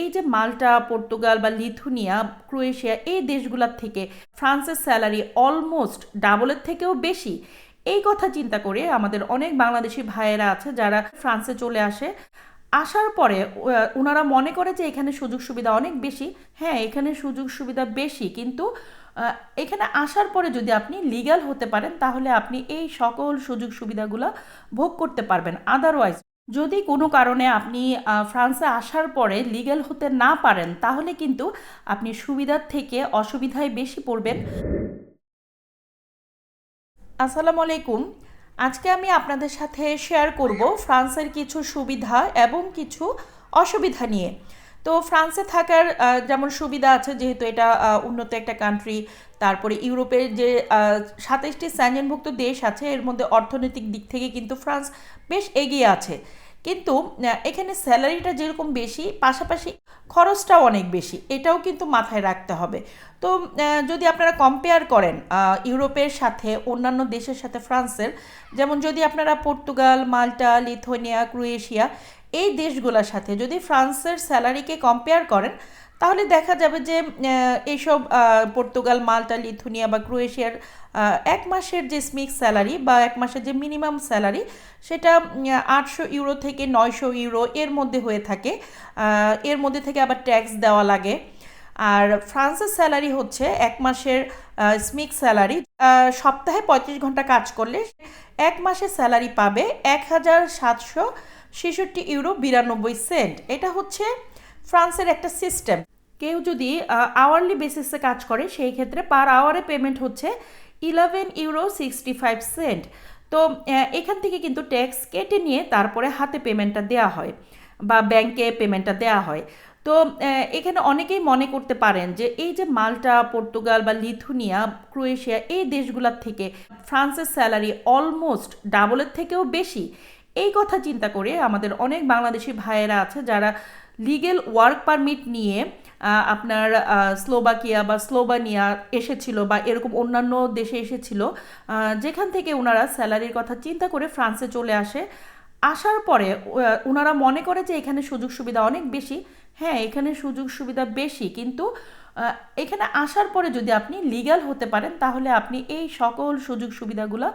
এই যে Malta, Portugal বা লিথুনিয়া, ক্রোয়েশিয়া, এই দেশগুলোর থেকে ফ্রান্সের স্যালারি অলমোস্ট ডাবলের থেকেও বেশি। এই কথা চিন্তা করে আমাদের অনেক বাংলাদেশি ভাইয়েরা আছে যারা ফ্রান্সে চলে আসে। আসার পরে ওনারা মনে করে যে এখানে সুযোগ সুবিধা অনেক বেশি। হ্যাঁ এখানে সুযোগ সুবিধা বেশি, কিন্তু এখানে আসার পরে যদি আপনি লিগ্যাল হতে পারেন, তাহলে আপনি এই সকল সুযোগ সুবিধাগুলো ভোগ করতে পারবেন। আদারওয়াইজ যদি কোনো কারণে আপনি ফ্রান্সে আসার পরে লিগ্যাল হতে না পারেন, তাহলে কিন্তু আপনি সুবিধার থেকে অসুবিধায় বেশি পড়বেন। আসসালামু আলাইকুম। আজকে আমি আপনাদের সাথে শেয়ার করব ফ্রান্সের কিছু সুবিধা এবং কিছু অসুবিধা নিয়ে। তো ফ্রান্সে থাকার যেমন সুবিধা আছে, যেহেতু এটা উন্নত একটা কান্ট্রি তারপরে ইউরোপের যে সাতাইশটি স্যাঞ্জনভুক্ত দেশ আছে, এর মধ্যে অর্থনৈতিক দিক থেকে কিন্তু ফ্রান্স বেশ এগিয়ে আছে। কিন্তু এখানে স্যালারিটা যেরকম বেশি, পাশাপাশি খরচটাও অনেক বেশি। এটাও কিন্তু মাথায় রাখতে হবে। তো যদি আপনারা কম্পেয়ার করেন ইউরোপের সাথে, অন্যান্য দেশের সাথে ফ্রান্সের, যেমন যদি আপনারা পর্তুগাল, মাল্টা লিথোনিয়া ক্রোয়েশিয়া, এই দেশগুলোর সাথে যদি ফ্রান্সের স্যালারিকে কম্পেয়ার করেন তাহলে দেখা যাবে যে এইসব পর্তুগাল, মাল্টা, লিথুনিয়া বা ক্রোয়েশিয়ার এক মাসের যে স্মিক স্যালারি বা এক মাসের যে মিনিমাম স্যালারি, সেটা আটশো ইউরো থেকে নয়শো ইউরো এর মধ্যে হয়ে থাকে। এর মধ্যে থেকে আবার ট্যাক্স দেওয়া লাগে। আর ফ্রান্সের স্যালারি হচ্ছে এক মাসের স্মিক স্যালারি। সপ্তাহে পঁয়ত্রিশ ঘণ্টা কাজ করলে এক মাসের স্যালারি পাবে এক হাজার সাতশো ছেষট্টি ইউরো বিরানব্বই সেন্ট। এটা হচ্ছে ফ্রান্সের একটা সিস্টেম কেউ যদি আওয়ারলি বেসিসে কাজ করে, সেই ক্ষেত্রে পার আওয়ারে পেমেন্ট হচ্ছে eleven euro sixty five cent তো এখান থেকে কিন্তু ট্যাক্স কেটে নিয়ে তারপরে হাতে পেমেন্টটা দেওয়া হয় বা ব্যাংকে পেমেন্টটা দেওয়া হয়। তো এখানে অনেকেই মনে করতে পারেন যে, এই যে মাল্টা, পর্তুগাল বা লিথুনিয়া, ক্রোয়েশিয়া, এই দেশগুলোর থেকে ফ্রান্সের স্যালারি অলমোস্ট ডাবলের থেকেও বেশি। এই কথা চিন্তা করে আমাদের অনেক বাংলাদেশি ভাইয়েরা আছে যারা লিগেল ওয়ার্ক পারমিট নিয়ে আপনার স্লোবাকিয়া বা স্লোবানিয়া এসেছিল বা এরকম অন্যান্য দেশে এসেছিল যেখান থেকে ওনারা স্যালারির কথা চিন্তা করে ফ্রান্সে চলে আসে। আসার পরে ওনারা মনে করে যে এখানে সুযোগ সুবিধা অনেক বেশি। হ্যাঁ এখানে সুযোগ সুবিধা বেশি, কিন্তু এখানে আসার পরে যদি আপনি লিগাল হতে পারেন, তাহলে আপনি এই সকল সুযোগ সুবিধাগুলো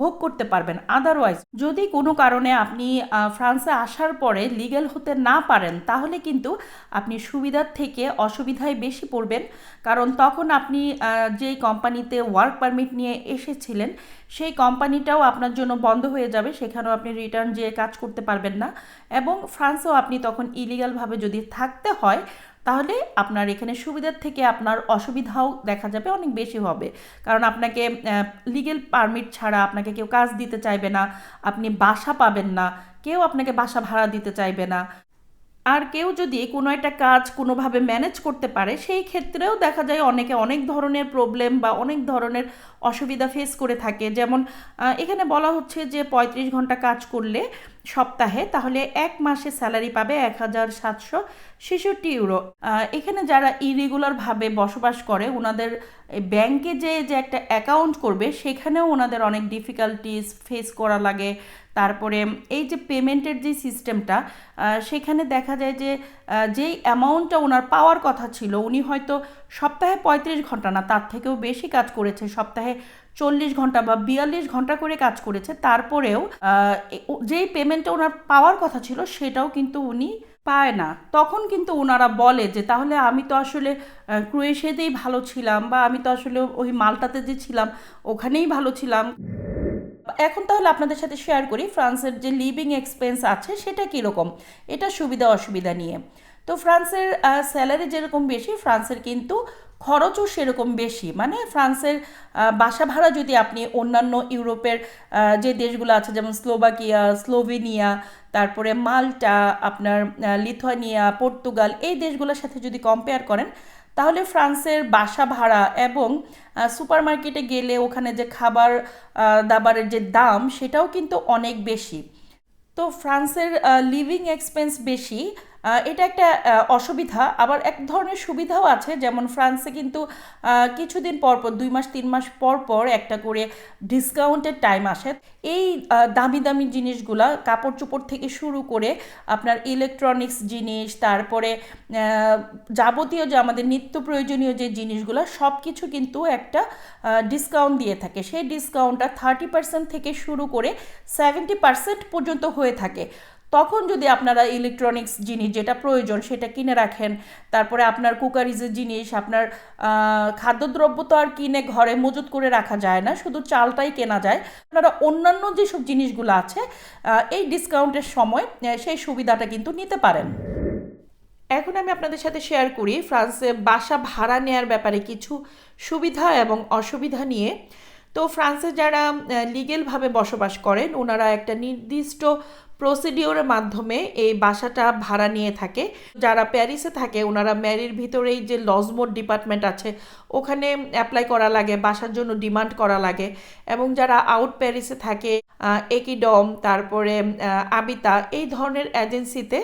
ভোগ করতে পারবেন। আদারওয়াইজ যদি কোনো কারণে আপনি ফ্রান্সে আসার পরে লিগ্যাল হতে না পারেন, তাহলে কিন্তু আপনি সুবিধার থেকে অসুবিধায় বেশি পড়বেন। কারণ তখন আপনি যেই কোম্পানিতে ওয়ার্ক পারমিট নিয়ে এসেছিলেন, সেই কোম্পানিটাও আপনার জন্য বন্ধ হয়ে যাবে, সেখানেও আপনি রিটার্ন যেয়ে কাজ করতে পারবেন না। এবং ফ্রান্সেও আপনি তখন ইলিগালভাবে যদি থাকতে হয় তাহলে আপনার এখানে সুবিধার থেকে আপনার অসুবিধাও দেখা যাবে, অনেক বেশি হবে। কারণ আপনাকে লিগেল পারমিট ছাড়া আপনাকে কেউ কাজ দিতে চাইবে না, আপনি বাসা পাবেন না, কেউ আপনাকে বাসা ভাড়া দিতে চাইবে না। আর কেউ যদি কোনো একটা কাজ কোনোভাবে ম্যানেজ করতে পারে, সেই ক্ষেত্রেও দেখা যায় অনেকে অনেক ধরনের প্রবলেম বা অনেক ধরনের অসুবিধা ফেস করে থাকে। যেমন এখানে বলা হচ্ছে যে পঁয়ত্রিশ ঘণ্টা কাজ করলে সপ্তাহে, তাহলে এক মাসে স্যালারি পাবে এক হাজার সাতশো ছেষট্টি ইউরো। এখানে যারা ইরেগুলারভাবে বসবাস করে ওনাদের ব্যাংকে যে যে একটা অ্যাকাউন্ট করবে, সেখানেও ওনাদের অনেক ডিফিকাল্টিস ফেস করা লাগে। তারপরে এই যে পেমেন্টের যে সিস্টেমটা সেখানে দেখা যায় যে যেই অ্যামাউন্টটা ওনার পাওয়ার কথা ছিল, উনি হয়তো সপ্তাহে পঁয়ত্রিশ ঘণ্টা না, তার থেকেও বেশি কাজ করেছে। সপ্তাহে চল্লিশ ঘণ্টা বা বিয়াল্লিশ ঘণ্টা করে কাজ করেছে। তারপরেও যেই পেমেন্টটা ওনার পাওয়ার কথা ছিল, সেটাও কিন্তু উনি পায় না। তখন কিন্তু ওনারা বলে যে, তাহলে আমি তো আসলে ক্রোয়েশিয়াতেই ভালো ছিলাম বা আমি তো আসলে ওই মালটাতে যে ছিলাম, ওখানেই ভালো ছিলাম। এখন তাহলে আপনাদের সাথে শেয়ার করি, ফ্রান্সের যে লিভিং এক্সপেন্স আছে, সেটা কীরকম? এটা সুবিধা অসুবিধা নিয়ে। তো ফ্রান্সের স্যালারি যেরকম বেশি, ফ্রান্সের কিন্তু খরচও সেরকম বেশি। মানে ফ্রান্সের বাসা ভাড়া যদি আপনি অন্যান্য ইউরোপের যে দেশগুলো আছে যেমন স্লোভাকিয়া, স্লোভেনিয়া, তারপরে মাল্টা, আপনার লিথুয়ানিয়া, পর্তুগাল এই দেশগুলোর সাথে যদি কম্পেয়ার করেন, তাহলে ফ্রান্সের বাসা ভাড়া এবং সুপার মার্কেটে গেলে ওখানে যে খাবার দাবারের যে দাম সেটাও কিন্তু অনেক বেশি। তো ফ্রান্সের লিভিং এক্সপেন্স বেশি এটা একটা অসুবিধা। আবার এক ধরনের সুবিধাও আছে, যেমন ফ্রান্সে কিন্তু কিছুদিন পর পর, দুই মাস, তিন মাস পর পর একটা করে ডিসকাউন্টের টাইম আসে। এই দামি দামি জিনিসগুলা কাপড় চোপড় থেকে শুরু করে আপনার ইলেকট্রনিক্স জিনিস, তারপরে যাবতীয় যে আমাদের নিত্য প্রয়োজনীয় যে জিনিসগুলো সব কিছু কিন্তু একটা ডিসকাউন্ট দিয়ে থাকে। সেই ডিসকাউন্টটা থার্টি পার্সেন্ট থেকে শুরু করে সেভেন্টি পার্সেন্ট পর্যন্ত হয়ে থাকে। তখন যদি আপনারা ইলেকট্রনিক্স জিনিস যেটা প্রয়োজন সেটা কিনে রাখেন, তারপরে আপনার কুকারিজের জিনিস, আপনার খাদ্যদ্রব্য তো আর কিনে ঘরে মজুত করে রাখা যায় না, শুধু চালটাই কেনা যায়। আপনারা অন্যান্য যেসব জিনিসগুলো আছে এই ডিসকাউন্টের সময় সেই সুবিধাটা কিন্তু নিতে পারেন। এখন আমি আপনাদের সাথে শেয়ার করি ফ্রান্সে বাসা ভাড়া নেয়ার ব্যাপারে কিছু সুবিধা এবং অসুবিধা নিয়ে। তো ফ্রান্সে যারা লিগেলভাবে বসবাস করেন, ওনারা একটা নির্দিষ্ট প্রসিডিওরের মাধ্যমে এই বাসাটা ভাড়া নিয়ে থাকে। যারা প্যারিসে থাকে, ওনারা ম্যারির ভিতরেই যে লজমোড ডিপার্টমেন্ট আছে ওখানে অ্যাপ্লাই করা লাগে, বাসার জন্য ডিমান্ড করা লাগে। এবং যারা আউট প্যারিসে থাকে একিডম তারপরে আবিতা এই ধরনের এজেন্সিতে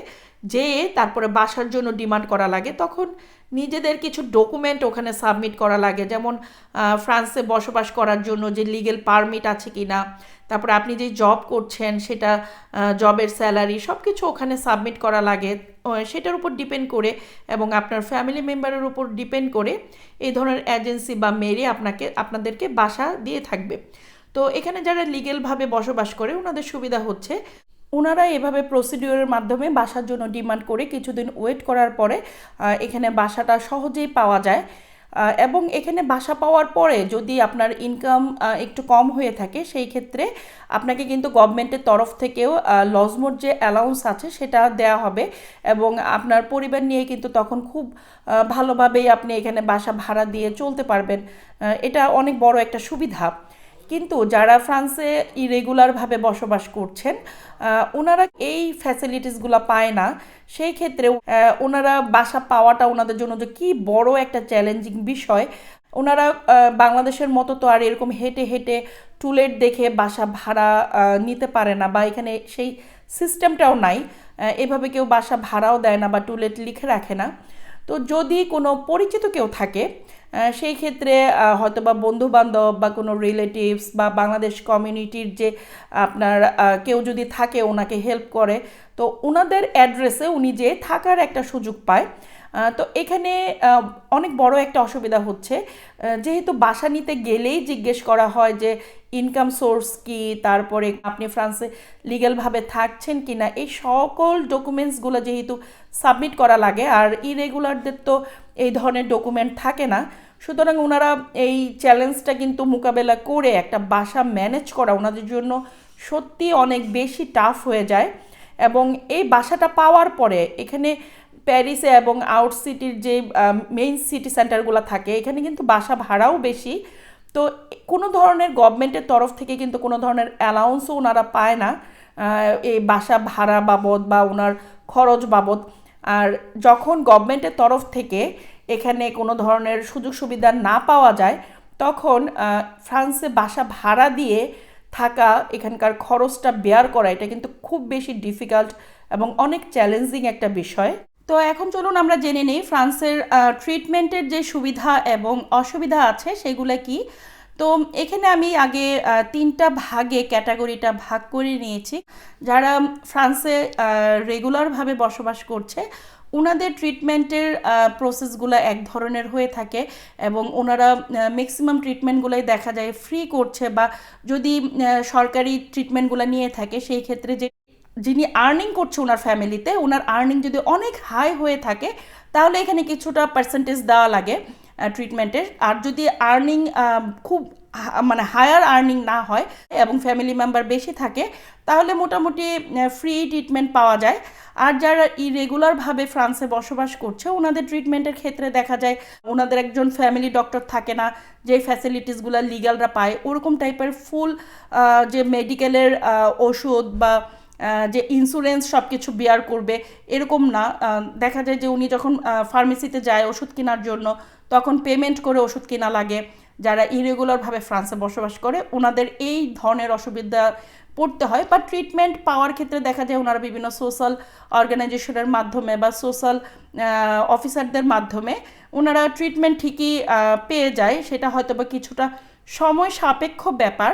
যেয়ে তারপরে বাসার জন্য ডিমান্ড করা লাগে। তখন নিজেদের কিছু ডকুমেন্ট ওখানে সাবমিট করা লাগে। যেমন ফ্রান্সে বসবাস করার জন্য যে লিগেল পারমিট আছে কি না তারপরে আপনি যে জব করছেন, সেটা জবের স্যালারি সব কিছু ওখানে সাবমিট করা লাগে। সেটার উপর ডিপেন্ড করে এবং আপনার ফ্যামিলি মেম্বারের উপর ডিপেন্ড করে এই ধরনের এজেন্সি বা মেরে আপনাকে, আপনাদেরকে বাসা দিয়ে থাকবে। তো এখানে যারা লিগেলভাবে বসবাস করে, ওনাদের সুবিধা হচ্ছে ওনারা এভাবে প্রসিডিওরের মাধ্যমে বাসার জন্য ডিমান্ড করে কিছুদিন ওয়েট করার পরে এখানে বাসাটা সহজেই পাওয়া যায়। এবং এখানে বাসা পাওয়ার পরে যদি আপনার ইনকাম একটু কম হয়ে থাকে, সেই ক্ষেত্রে আপনাকে কিন্তু গভর্নমেন্টের তরফ থেকেও লজমোর যে অ্যালাউন্স আছে, সেটা দেওয়া হবে। এবং আপনার পরিবার নিয়ে কিন্তু তখন খুব ভালোভাবেই আপনি এখানে বাসা ভাড়া দিয়ে চলতে পারবেন। এটা অনেক বড় একটা সুবিধা। কিন্তু যারা ফ্রান্সে ইরেগুলারভাবে বসবাস করছেন ওনারা এই ফ্যাসিলিটিসগুলো পায় না। সেই ক্ষেত্রে ওনারা বাসা পাওয়াটা ওনাদের জন্য যে কী বড় একটা চ্যালেঞ্জিং বিষয়। ওনারা বাংলাদেশের মতো তো আর এরকম হেঁটে হেঁটে টুলেট দেখে বাসা ভাড়া নিতে পারে না বা এখানে সেই সিস্টেমটাও নাই। এভাবে কেউ বাসা ভাড়াও দেয় না বা টুলেট লিখে রাখে না। তো যদি কোনো পরিচিত কেউ থাকে সেই ক্ষেত্রে হয়তো বা বন্ধু বান্ধব বা কোনো রিলেটিভস বা বাংলাদেশ কমিউনিটির যে আপনার কেউ যদি থাকে, ওনাকে হেল্প করে, তো ওনাদের অ্যাড্রেসে উনি যে থাকার একটা সুযোগ পায়। তো এখানে অনেক বড় একটা অসুবিধা হচ্ছে। যেহেতু বাসা নিতে গেলেই জিজ্ঞেস করা হয় যে ইনকাম সোর্স কি, তারপরে আপনি ফ্রান্সে লিগ্যালভাবে থাকছেন কি না এই সকল ডকুমেন্টসগুলো যেহেতু সাবমিট করা লাগে, আর ইরেগুলারদের তো এই ধরনের ডকুমেন্ট থাকে না। সুতরাং ওনারা এই চ্যালেঞ্জটা কিন্তু মোকাবেলা করে একটা বাসা ম্যানেজ করা ওনাদের জন্য সত্যি অনেক বেশি টাফ হয়ে যায় এবং এই বাসাটা পাওয়ার পরে এখানে প্যারিসে এবং আউট সিটির যে মেইন সিটি সেন্টারগুলো থাকে, এখানে কিন্তু বাসা ভাড়াও বেশি। তো কোনো ধরনের গভর্নমেন্টের তরফ থেকে কিন্তু কোনো ধরনের অ্যালাউন্সও ওনারা পায় না এই বাসা ভাড়া বাবদ বা ওনার খরচ বাবদ। আর যখন গভর্নমেন্টের তরফ থেকে এখানে কোনো ধরনের সুযোগ সুবিধা না পাওয়া যায়, তখন ফ্রান্সে বাসা ভাড়া দিয়ে থাকা এখানকার খরচটা বেয়ার করা, এটা কিন্তু খুব বেশি ডিফিকাল্ট এবং অনেক চ্যালেঞ্জিং একটা বিষয়। তো এখন চলুন আমরা জেনে নিই, ফ্রান্সের ট্রিটমেন্টের যে সুবিধা এবং অসুবিধা আছে, সেগুলো কি? তো এখানে আমি আগে তিনটা ভাগে, ক্যাটাগরিটা ভাগ করে নিয়েছি। যারা ফ্রান্সে রেগুলারভাবে বসবাস করছে ওনাদের ট্রিটমেন্টের প্রসেসগুলো এক ধরনের হয়ে থাকে এবং ওনারা ম্যাক্সিমাম ট্রিটমেন্টগুলোই দেখা যায় ফ্রি করছে বা যদি সরকারি ট্রিটমেন্টগুলো নিয়ে থাকে, সেই ক্ষেত্রে যে যিনি আর্নিং করছে ওনার ফ্যামিলিতে ওনার আর্নিং যদি অনেক হাই হয়ে থাকে, তাহলে এখানে কিছুটা পার্সেন্টেজ দেওয়া লাগে। ট্রিটমেন্টের আর যদি আর্নিং খুব মানে হায়ার আর্নিং না হয় এবং ফ্যামিলি মেম্বার বেশি থাকে, তাহলে মোটামুটি ফ্রি ট্রিটমেন্ট পাওয়া যায়। আর যারা ইরেগুলারভাবে ফ্রান্সে বসবাস করছে, ওনাদের ট্রিটমেন্টের ক্ষেত্রে দেখা যায়, ওনাদের একজন ফ্যামিলি ডক্টর থাকে না, যে ফ্যাসিলিটিসগুলো লিগালরা পায়, ওরকম টাইপের ফুল যে মেডিকেলের ওষুধ বা যে ইন্স্যুরেন্স সব কিছু বেয়ার করবে, এরকম না। দেখা যায় যে উনি যখন ফার্মেসিতে যায় ওষুধ কেনার জন্য তখন পেমেন্ট করে ওষুধ কেনা লাগে। যারা ইরেগুলারভাবে ফ্রান্সে বসবাস করে ওনাদের এই ধরনের অসুবিধা পড়তে হয়। বা ট্রিটমেন্ট পাওয়ার ক্ষেত্রে দেখা যায় ওনারা বিভিন্ন সোশ্যাল অর্গানাইজেশনের মাধ্যমে বা সোশ্যাল অফিসারদের মাধ্যমে ওনারা ট্রিটমেন্ট ঠিকই পেয়ে যায়। সেটা হয়তো বা কিছুটা সময় সাপেক্ষ ব্যাপার।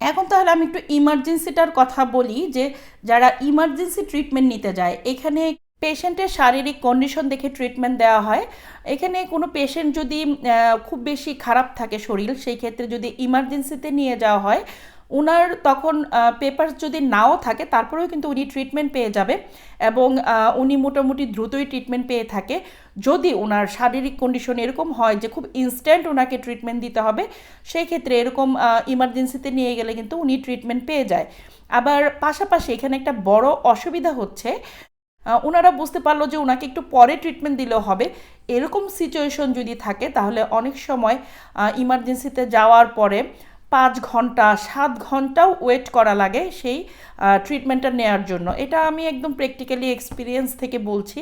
এখন তাহলে আমি একটু ইমার্জেন্সিটার কথা বলি যে, যারা ইমার্জেন্সি ট্রিটমেন্ট নিতে যায়, এখানে পেশেন্টের শারীরিক কন্ডিশন দেখে ট্রিটমেন্ট দেওয়া হয়। এখানে কোনো পেশেন্ট যদি খুব বেশি খারাপ থাকে শরীর, সেই ক্ষেত্রে যদি ইমার্জেন্সিতে নিয়ে যাওয়া হয় ওনার তখন পেপার যদি নাও থাকে, তারপরেও কিন্তু উনি ট্রিটমেন্ট পেয়ে যাবে এবং উনি মোটামুটি দ্রুতই ট্রিটমেন্ট পেয়ে থাকে। যদি ওনার শারীরিক কন্ডিশন এরকম হয় যে খুব ইনস্ট্যান্ট ওনাকে ট্রিটমেন্ট দিতে হবে, সেই ক্ষেত্রে এরকম ইমার্জেন্সিতে নিয়ে গেলে কিন্তু উনি ট্রিটমেন্ট পেয়ে যায়। আবার পাশাপাশি এখানে একটা বড় অসুবিধা হচ্ছে ওনারা বুঝতে পারল যে ওনাকে একটু পরে ট্রিটমেন্ট দিলেও হবে। এরকম সিচুয়েশন যদি থাকে, তাহলে অনেক সময় ইমার্জেন্সিতে যাওয়ার পরে পাঁচ ঘণ্টা, সাত ঘন্টাও ওয়েট করা লাগে সেই ট্রিটমেন্টটা নেওয়ার জন্য। এটা আমি একদম প্র্যাকটিক্যালি এক্সপিরিয়েন্স থেকে বলছি।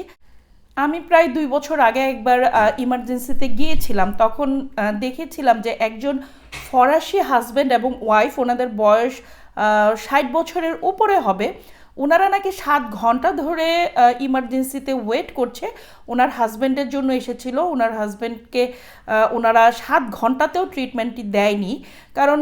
আমি প্রায় দুই বছর আগে একবার ইমার্জেন্সিতে গিয়েছিলাম। তখন দেখেছিলাম যে একজন ফরাসি হাজব্যান্ড এবং ওয়াইফ ওনাদের বয়স ষাট বছরের উপরে হবে। ওনারা নাকি সাত ঘণ্টা ধরে ইমার্জেন্সিতে ওয়েট করছে। ওনার হাজব্যান্ডের জন্য এসেছিল। ওনার হাজব্যান্ডকে ওনারা সাত ঘন্টাতেও ট্রিটমেন্টটি দেয়নি। কারণ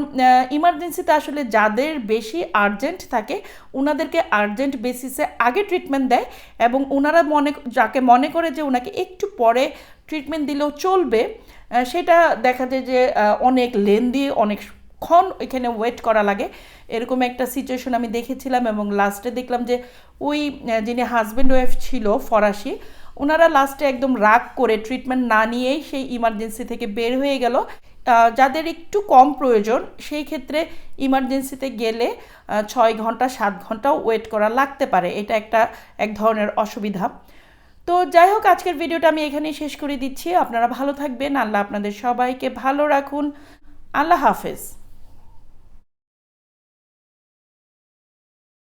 ইমার্জেন্সিতে আসলে যাদের বেশি আর্জেন্ট থাকে, ওনাদেরকে আর্জেন্ট বেসিসে আগে ট্রিটমেন্ট দেয় এবং ওনারা মনে, যাকে মনে করে যে ওনাকে একটু পরে ট্রিটমেন্ট দিলেও চলবে সেটা দেখা যায় যে অনেক লেন্দি অনেক ক্ষণ এখানে ওয়েট করা লাগে? এরকম একটা সিচুয়েশন আমি দেখেছিলাম এবং লাস্টে দেখলাম যে ওই যিনি হাজব্যান্ড ওয়াইফ ছিল ফরাসি ওনারা লাস্টে একদম রাগ করে ট্রিটমেন্ট না নিয়েই সেই ইমার্জেন্সি থেকে বের হয়ে গেল। যাদের একটু কম প্রয়োজন, সেই ক্ষেত্রে ইমার্জেন্সিতে গেলে ছয় ঘণ্টা, সাত ঘন্টাও ওয়েট করা লাগতে পারে। এটা একটা, এক ধরনের অসুবিধা। তো যাই হোক, আজকের ভিডিওটা আমি এখানেই শেষ করে দিচ্ছি। আপনারা ভালো থাকবেন। আল্লাহ আপনাদের সবাইকে ভালো রাখুন। আল্লাহ হাফেজ।